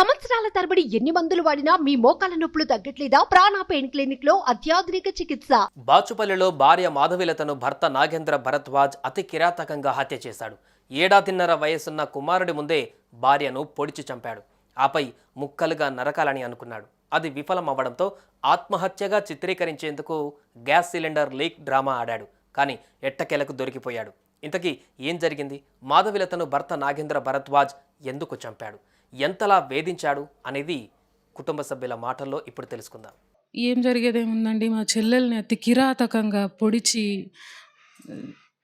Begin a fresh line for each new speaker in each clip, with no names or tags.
సంవత్సరాల తరబడి ఎన్ని మందులు వాడినా మీ మోకాల నొప్పులు తగ్గట్లేదా? ప్రాణ పెయిన్ క్లినిక్లో అత్యాధునిక చికిత్స.
బాచుపల్లిలో భార్య మాధవిలతను భర్త నాగేంద్ర భరద్వాజ్ అతి కిరాతకంగా హత్య చేశాడు. ఏడాదిన్నర వయసున్న కుమారుడి ముందే భార్యను పొడిచి చంపాడు. ఆపై ముక్కలుగా నరకాలని అనుకున్నాడు. అది విఫలమవ్వడంతో ఆత్మహత్యగా చిత్రీకరించేందుకు గ్యాస్ సిలిండర్ లీక్ డ్రామా ఆడాడు. కానీ ఎట్టకేలకు దొరికిపోయాడు. ఇంతకీ ఏం జరిగింది? మాధవిలతను భర్త నాగేంద్ర భరద్వాజ్ ఎందుకు చంపాడు? ఎంతలా వేధించాడు అనేది కుటుంబ సభ్యుల మాటల్లో ఇప్పుడు తెలుసుకుందాం.
ఏం జరిగేదేముందండి? మా చెల్లెల్ని అతి కిరాతకంగా పొడిచి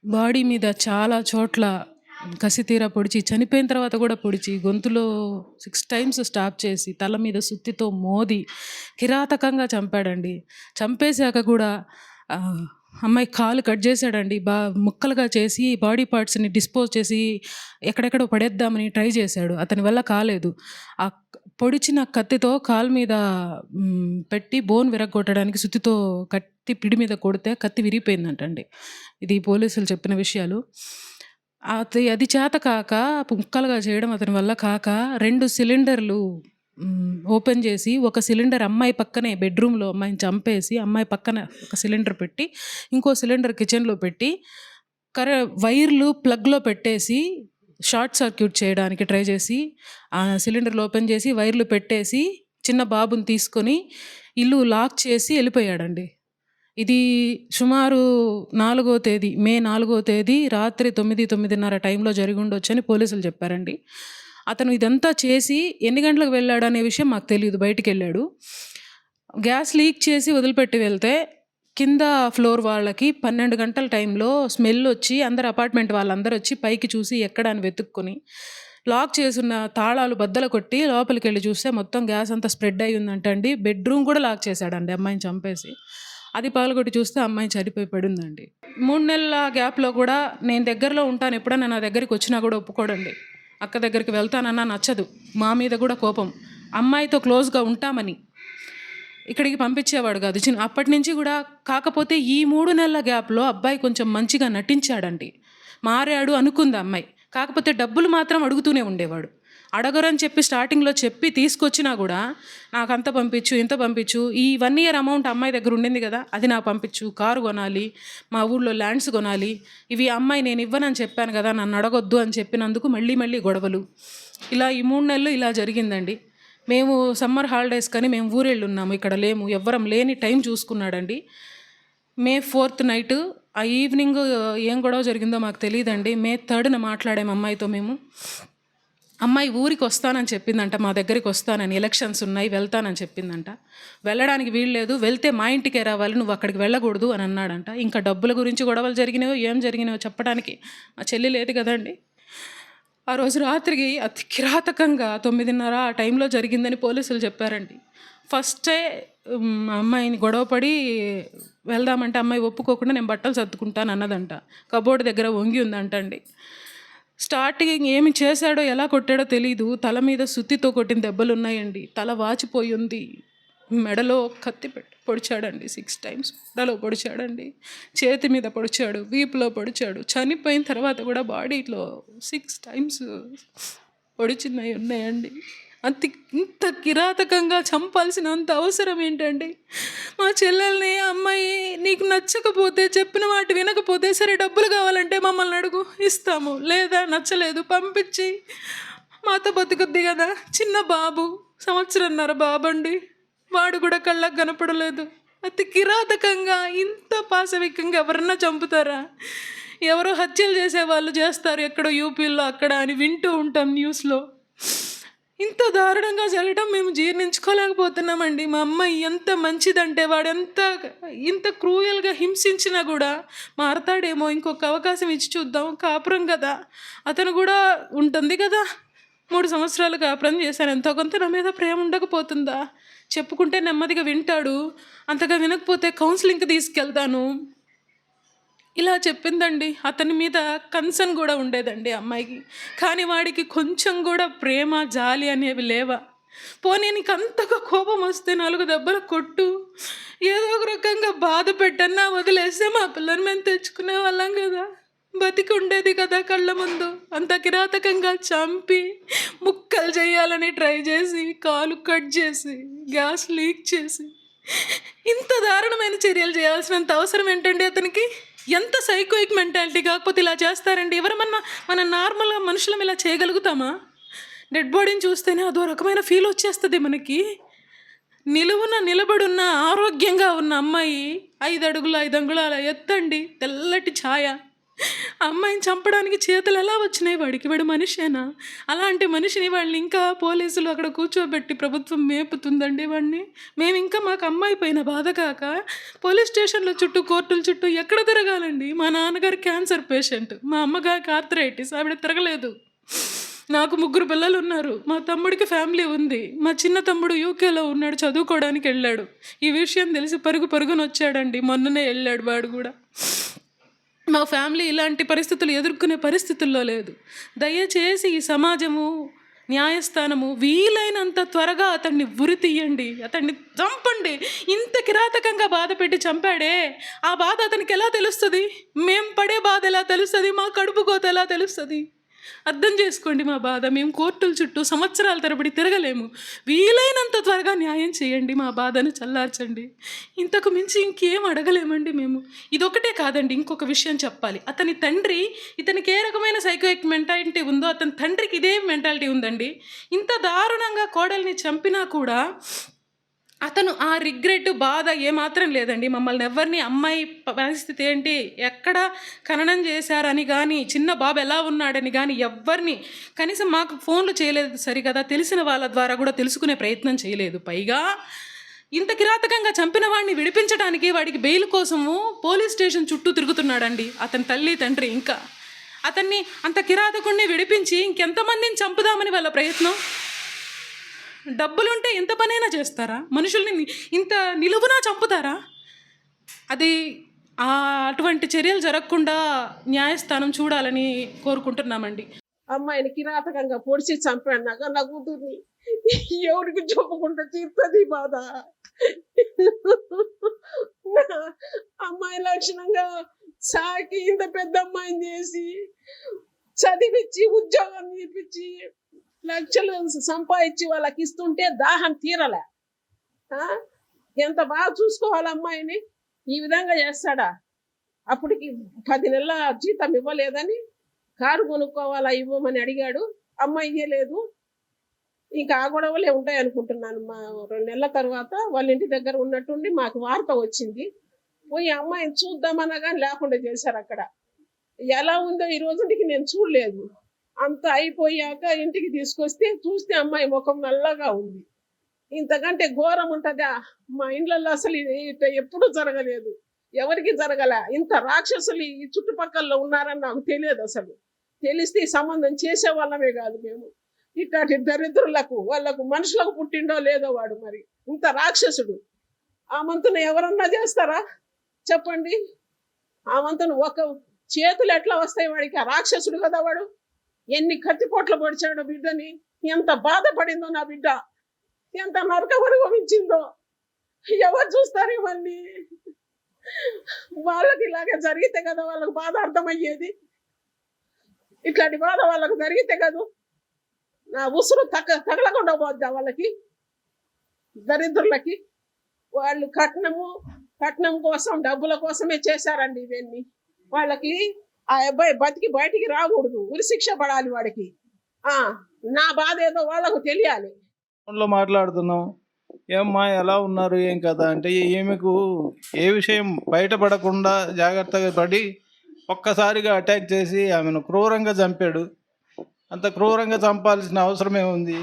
బాడీ మీద చాలా చోట్ల కసితీర పొడిచి చనిపోయిన తర్వాత కూడా పొడిచి గొంతులో సిక్స్ టైమ్స్ స్టాప్ చేసి తల మీద సుత్తితో మోది కిరాతకంగా చంపాడండి. చంపేశాక కూడా అమ్మాయి కాలు కట్ చేశాడండి. బా ముక్కలుగా చేసి బాడీ పార్ట్స్ని డిస్పోజ్ చేసి ఎక్కడెక్కడో పడేద్దామని ట్రై చేశాడు. అతని వల్ల కాలేదు. ఆ పొడిచిన కత్తితో కాలు మీద పెట్టి బోన్ విరగొట్టడానికి సుత్తితో కత్తి పిడి మీద కొడితే కత్తి విరిగిపోయిందంటండి. ఇది పోలీసులు చెప్పిన విషయాలు. అది అది చేత కాక ముక్కలుగా చేయడం అతని వల్ల కాక రెండు సిలిండర్లు ఓపెన్ చేసి ఒక సిలిండర్ అమ్మాయి పక్కనే బెడ్రూమ్లో అమ్మాయిని చంపేసి అమ్మాయి పక్కన ఒక సిలిండర్ పెట్టి ఇంకో సిలిండర్ కిచెన్లో పెట్టి కర వైర్లు ప్లగ్లో పెట్టేసి షార్ట్ సర్క్యూట్ చేయడానికి ట్రై చేసి ఆ సిలిండర్లు ఓపెన్ చేసి వైర్లు పెట్టేసి చిన్న బాబుని తీసుకొని ఇల్లు లాక్ చేసి వెళ్ళిపోయాడండి. ఇది సుమారు నాలుగో తేదీ మే నాలుగో తేదీ రాత్రి తొమ్మిది తొమ్మిదిన్నర టైంలో జరిగి ఉండొచ్చని పోలీసులు చెప్పారండి. అతను ఇదంతా చేసి ఎన్ని గంటలకు వెళ్ళాడు అనే విషయం మాకు తెలియదు బయటికి వెళ్ళాడు గ్యాస్ లీక్ చేసి వదిలిపెట్టి వెళ్తే కింద ఫ్లోర్ వాళ్ళకి పన్నెండు గంటల టైంలో స్మెల్ వచ్చి అందరు అపార్ట్మెంట్ వాళ్ళందరూ వచ్చి పైకి చూసి ఎక్కడ అని వెతుక్కొని లాక్ చేసున్న తాళాలు బద్దలు కొట్టి లోపలికి వెళ్ళి చూస్తే మొత్తం గ్యాస్ అంతా స్ప్రెడ్ అయి ఉందంటండి. బెడ్రూమ్ కూడా లాక్ చేశాడండి అమ్మాయిని చంపేసి. అది పాల్గొట్టి చూస్తే అమ్మాయి చనిపోయి పడిందండి. మూడు నెలల గ్యాప్లో కూడా నేను దగ్గరలో ఉంటాను. ఎప్పుడైనా నా దగ్గరికి వచ్చినా కూడా ఒప్పుకోడండి. అక్క దగ్గరికి వెళ్తానన్నా నచ్చదు. మా మీద కూడా కోపం. అమ్మాయితో క్లోజ్గా ఉంటామని. ఇక్కడికి పంపించేవాడు కాదు. చిన్న అప్పటి నుంచి కూడా కాకపోతే ఈ మూడు నెలల గ్యాప్లో అబ్బాయి కొంచెం మంచిగా నటించాడండి. మారాడు అనుకుంది అమ్మాయి. కాకపోతే డబ్బులు మాత్రం అడుగుతూనే ఉండేవాడు. అడగరని చెప్పి స్టార్టింగ్లో చెప్పి తీసుకొచ్చినా కూడా నాకు అంత పంపించు ఇంత పంపించు ఈ వన్ ఇయర్ అమౌంట్ అమ్మాయి దగ్గర ఉండింది కదా అది నాకు పంపించు కారు కొనాలి మా ఊళ్ళో ల్యాండ్స్ కొనాలి ఇవి అమ్మాయి నేను ఇవ్వనని చెప్పాను కదా నన్ను అడగొద్దు అని చెప్పినందుకు మళ్ళీ మళ్ళీ గొడవలు. ఇలా ఈ మూడు నెలలు ఇలా జరిగిందండి. మేము సమ్మర్ హాలిడేస్ కానీ మేము ఊరెళ్ళు ఉన్నాము ఇక్కడ లేము ఎవ్వరం లేని టైం చూసుకున్నాడండి. మే ఫోర్త్ నైట్ ఆ ఈవినింగ్ ఏం గొడవ జరిగిందో మాకు తెలియదండి. మే థర్డ్న మాట్లాడాము అమ్మాయితో మేము. అమ్మాయి ఊరికి వస్తానని చెప్పిందంట మా దగ్గరికి వస్తానని ఎలక్షన్స్ ఉన్నాయి వెళ్తానని చెప్పిందంట. వెళ్ళడానికి వీల్లేదు వెళ్తే మా ఇంటికే రావాలి నువ్వు అక్కడికి వెళ్ళకూడదు అని అన్నాడంట. ఇంకా డబ్బుల గురించి గొడవలు జరిగినాయో ఏం జరిగినాయో చెప్పడానికి మా చెల్లి లేదు కదండి. ఆ రోజు రాత్రికి అతి కిరాతకంగా తొమ్మిదిన్నర ఆ టైంలో జరిగిందని పోలీసులు చెప్పారండి. ఫస్టే అమ్మాయిని గొడవపడి వెళ్దామంటే అమ్మాయి ఒప్పుకోకుండా నేను బట్టలు సర్దుకుంటాను అన్నదంట కబోర్డ్ దగ్గర వంగి ఉందంట అండి స్టార్టింగ్ ఏమి చేశాడో ఎలా కొట్టాడో తెలీదు. తల మీద సుత్తితో కొట్టిన దెబ్బలు ఉన్నాయండి. తల వాచిపోయి ఉంది. మెడలో కత్తి పెట్టి పొడిచాడండి. సిక్స్ టైమ్స్ మెడలో పొడిచాడండి. చేతి మీద పొడిచాడు. వీపులో పొడిచాడు. చనిపోయిన తర్వాత కూడా బాడీలో సిక్స్ టైమ్స్ పొడిచినవి ఉన్నాయండి. అంత ఇంత కిరాతకంగా చంపాల్సినంత అవసరం ఏంటండి? మా చెల్లెల్ని అమ్మాయి నీకు నచ్చకపోతే చెప్పిన వాటి వినకపోతే సరే డబ్బులు కావాలంటే మమ్మల్ని అడుగు ఇస్తాము. లేదా నచ్చలేదు పంపించి. మాతో బతుకుద్ది కదా చిన్న బాబు సంవత్సరంన్నర బాబండి. వాడు కూడా కళ్ళకు కనపడలేదు. అతి కిరాతకంగా ఇంత పాశవికంగా ఎవరన్నా చంపుతారా? ఎవరో హత్యలు చేసే వాళ్ళు చేస్తారు ఎక్కడో యూపీలో అక్కడ అని వింటూ ఉంటాం న్యూస్లో. ఇంత దారుణంగా జరగడం మేము జీర్ణించుకోలేకపోతున్నామండి. మా అమ్మాయి ఎంత మంచిదంటే వాడు ఎంత ఇంత క్రూయల్గా హింసించినా కూడా మారతాడేమో ఇంకొక అవకాశం ఇచ్చి చూద్దాం కాపురం కదా. అతను కూడా ఉంటుంది కదా. మూడు సంవత్సరాలు కాపురం చేశాను. ఎంతో కొంత నా మీద ప్రేమ ఉండకపోతుందా? చెప్పుకుంటే నెమ్మదిగా వింటాడు. అంతగా వినకపోతే కౌన్సిలింగ్కి తీసుకెళ్తాను. ఇలా చెప్పిందండి. అతని మీద కన్సర్న్ కూడా ఉండేదండి అమ్మాయికి. కానీ వాడికి కొంచెం కూడా ప్రేమ జాలి అనేవి లేవా? పోనీ నీకు అంతగా కోపం వస్తే నాలుగు దెబ్బలు కొట్టు. ఏదో ఒక రకంగా బాధ పెట్టన్నా వదిలేస్తే మా పిల్లని మేము తెచ్చుకునే వాళ్ళం కదా. బతికి ఉండేది కదా కళ్ళ ముందు. అంత కిరాతకంగా చంపి ముక్కలు చేయాలని ట్రై చేసి కాలు కట్ చేసి గ్యాస్ లీక్ చేసి. ఇంత దారుణమైన చర్యలు చేయాల్సినంత అవసరం ఏంటండి అతనికి? ఎంత సైకోయిక్ మెంటాలిటీ కాకపోతే ఇలా చేస్తారండి? ఎవరమన్నా మన నార్మల్గా మనుషులం ఇలా చేయగలుగుతామా? డెడ్ బాడీని చూస్తేనే అదో రకమైన ఫీల్ వచ్చేస్తుంది మనకి. నిలువున నిలబడున్న ఆరోగ్యంగా ఉన్న అమ్మాయి ఐదు అడుగుల ఐదు అంగుళాల ఎత్తండి. తెల్లటి ఛాయ. అమ్మాయిని చంపడానికి చేతులు ఎలా వచ్చినాయి వాడికి? వాడు మనిషేనా? అలాంటి మనిషిని వాళ్ళని ఇంకా పోలీసులు అక్కడ కూర్చోబెట్టి ప్రభుత్వం మేపుతుందండి వాడిని. మేము ఇంకా మాకు అమ్మాయి పైన బాధ కాక పోలీస్ స్టేషన్లో చుట్టూ కోర్టుల చుట్టూ ఎక్కడ తిరగాలండి? మా నాన్నగారు క్యాన్సర్ పేషెంట్ మా అమ్మగారికి ఆర్థరైటిస్ ఆవిడ తిరగలేదు. నాకు ముగ్గురు పిల్లలు ఉన్నారు. మా తమ్ముడికి ఫ్యామిలీ ఉంది. మా చిన్న తమ్ముడు యూకేలో ఉన్నాడు చదువుకోవడానికి వెళ్ళాడు. ఈ విషయం తెలిసి పరుగు పరుగున వచ్చాడండి మొన్ననే వెళ్ళాడు వాడు కూడా. మా ఫ్యామిలీ ఇలాంటి పరిస్థితులు ఎదుర్కొనే పరిస్థితుల్లో లేదు. దయచేసి ఈ సమాజము న్యాయస్థానము వీలైనంత త్వరగా అతన్ని ఉరి తీయండి అతన్ని చంపండి. ఇంత కిరాతకంగా బాధ పెట్టి చంపాడే ఆ బాధ అతనికి ఎలా తెలుస్తుంది? మేం పడే బాధ ఎలా తెలుస్తుంది? మా కడుపు కోత ఎలా తెలుస్తుంది? అర్థం చేసుకోండి మా బాధ. మేము కోర్టుల చుట్టూ సంవత్సరాల తరబడి తిరగలేము. వీలైనంత త్వరగా న్యాయం చేయండి మా బాధను చల్లార్చండి. ఇంతకు మించి ఇంకేం అడగలేమండి మేము. ఇదొకటే కాదండి ఇంకొక విషయం చెప్పాలి. అతని తండ్రి ఇతనికి ఏ రకమైన సైకోయిక్ మెంటాలిటీ ఉందో అతని తండ్రికి ఇదే మెంటాలిటీ ఉందండి. ఇంత దారుణంగా కోడల్ని చంపినా కూడా అతను ఆ రిగ్రెట్ బాధ ఏమాత్రం లేదండి. మమ్మల్ని ఎవరిని అమ్మాయి పరిస్థితి ఏంటి? ఎక్కడ ఖననం చేశారని కానీ చిన్న బాబు ఎలా ఉన్నాడని కానీ ఎవ్వరిని కనీసం మాకు ఫోన్లు చేయలేదు సరికదా తెలిసిన వాళ్ళ ద్వారా కూడా తెలుసుకునే ప్రయత్నం చేయలేదు. పైగా ఇంత కిరాతకంగా చంపిన వాడిని విడిపించడానికి వాడికి బెయిల్ కోసము పోలీస్ స్టేషన్ చుట్టూ తిరుగుతున్నాడండి అతని తల్లి తండ్రి ఇంకా. అతన్ని అంత కిరాతకుణ్ణి విడిపించి ఇంకెంతమందిని చంపుదామని వాళ్ళ ప్రయత్నం? డబ్బులుంటే ఎంత పనైనా చేస్తారా? మనుషుల్ని ఇంత నిలువునా చంపుతారా? అది ఆ అటువంటి చర్యలు జరగకుండా న్యాయస్థానం చూడాలని కోరుకుంటున్నామండి.
అమ్మాయిని కిరాతకంగా పొడిచి చంపాడు నా కూతుర్ని ఎవరికి చూపకుండా తీరుతుంది బాధ. అమ్మాయి లక్షణంగా సాకి ఇంత పెద్ద అమ్మాయిని చేసి చదివించి ఉద్యోగం ఇప్పించి లక్షలు సంపాదించి వాళ్ళకి ఇస్తుంటే దాహం తీరలే. ఆ? ఎంత బాగా చూసుకోవాలి అమ్మాయిని? ఈ విధంగా చేస్తాడా? అప్పటికి పది నెలల జీతం ఇవ్వలేదని కారు కొనుక్కోవాలా ఇవ్వమని అడిగాడు. అమ్మాయి ఇయ్యలేదు. ఇంకా ఆ గొడవలే ఉంటాయి అనుకుంటున్నాను మా రెండు నెలల తర్వాత వాళ్ళ ఇంటి దగ్గర ఉన్నట్టుండి మాకు వార్త వచ్చింది. పోయి అమ్మాయిని చూద్దామనగా లేకుండా చేశారు అక్కడ. ఎలా ఉందో ఈ రోజుకి నేను చూడలేదు. అంత అయిపోయాక ఇంటికి తీసుకొస్తే చూస్తే అమ్మాయి ముఖం నల్లగా ఉంది. ఇంతకంటే ఘోరం ఉంటుందా. మా ఇండ్లలో అసలు ఇది ఎప్పుడూ జరగలేదు. ఎవరికి జరగల. ఇంత రాక్షసులు ఈ చుట్టుపక్కల ఉన్నారని నాకు తెలియదు అసలు. తెలిస్తే సంబంధం చేసే వాళ్ళమే కాదు మేము. ఇట్లాంటి దరిద్రులకు వాళ్ళకు మనుషులకు పుట్టిండో లేదో వాడు మరి. ఇంత రాక్షసుడు. ఆ మంతును ఎవరన్నా చేస్తారా? చెప్పండి. ఆ మంతును ఒక చేతులు ఎట్లా వస్తాయి వాడికి? ఆ రాక్షసుడు కదా వాడు. ఎన్ని కత్తిపోట్లు పొడిచాడో బిడ్డని? ఎంత బాధపడిందో నా బిడ్డ? ఎంత నరకం అనుభవించిందో? ఎవరు చూస్తారు ఇవన్నీ? వాళ్ళకి ఇలాగే జరిగితే కదా వాళ్ళకి బాధ అర్థమయ్యేది. ఇట్లాంటి బాధ వాళ్ళకు జరిగితే కదా? నా ఉసురు తగ్గ తగలకుండా పోద్దా వాళ్ళకి దరిద్రులకి. వాళ్ళు కట్నము కట్నం కోసం డబ్బుల కోసమే చేశారండి ఇవన్నీ. వాళ్ళకి ఆ అబ్బాయి బతికి బయటికి రాకూడదు. ఉరిశిక్ష పడాలి వాడికి. ఆ నా బాధ ఏదో వాళ్ళకు తెలియాలి.
ఫోన్లో మాట్లాడుతున్నాం. ఏమ్మా ఎలా ఉన్నారు? ఏం కదా అంటే ఈమెకు ఏ విషయం బయటపడకుండా జాగ్రత్తగా పడి ఒక్కసారిగా అటాక్ చేసి ఆమెను క్రూరంగా చంపాడు. అంత క్రూరంగా చంపాల్సిన అవసరమే ఉంది.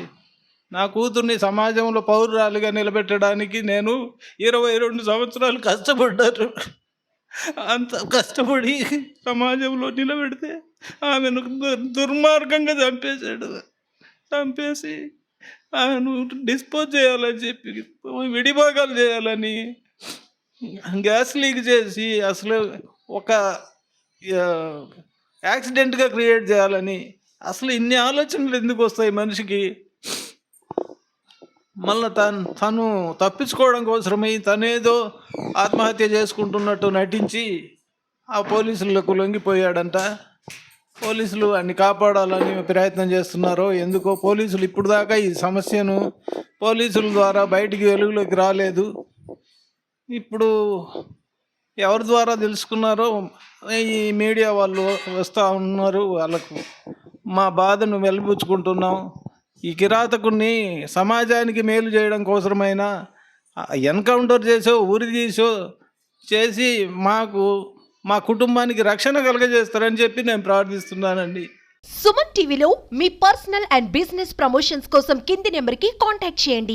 నా కూతుర్ని సమాజంలో పౌరురాలుగా నిలబెట్టడానికి నేను ఇరవై రెండు సంవత్సరాలు కష్టపడ్డాను. అంత కష్టపడి సమాజంలో నిలబెడితే ఆమెను దుర్మార్గంగా చంపేశాడు. చంపేసి ఆమెను డిస్పోజ్ చేయాలని చెప్పి విడిభాగాలు చేయాలని గ్యాస్ లీక్ చేసి అసలు ఒక యాక్సిడెంట్గా క్రియేట్ చేయాలని అసలు ఇన్ని ఆలోచనలు ఎందుకు వస్తాయి మనిషికి? మళ్ళీ తను తను తప్పించుకోవడం కోసమై తనేదో ఆత్మహత్య చేసుకుంటున్నట్టు నటించి ఆ పోలీసులకు లొంగిపోయాడంట. పోలీసులు అన్ని కాపాడాలని ప్రయత్నం చేస్తున్నారో ఎందుకో పోలీసులు ఇప్పుడు దాకా ఈ సమస్యను పోలీసుల ద్వారా బయటికి వెలుగులోకి రాలేదు. ఇప్పుడు ఎవరి ద్వారా తెలుసుకున్నారో ఈ మీడియా వాళ్ళు వస్తూ ఉన్నారు. వాళ్ళకు మా బాధను వెలిబుచ్చుకుంటున్నాం. ఈ కిరాతకుణ్ణి సమాజానికి మేలు చేయడం కోసమైన ఎన్కౌంటర్ చేసో ఊరి తీసో చేసి మాకు మా కుటుంబానికి రక్షణ కలగజేస్తారని చెప్పి నేను ప్రార్థిస్తున్నానండి.
సుమన్ టీవీలో మీ పర్సనల్ అండ్ బిజినెస్ ప్రమోషన్స్ కోసం కింది నెంబర్కి కాంటాక్ట్ చేయండి.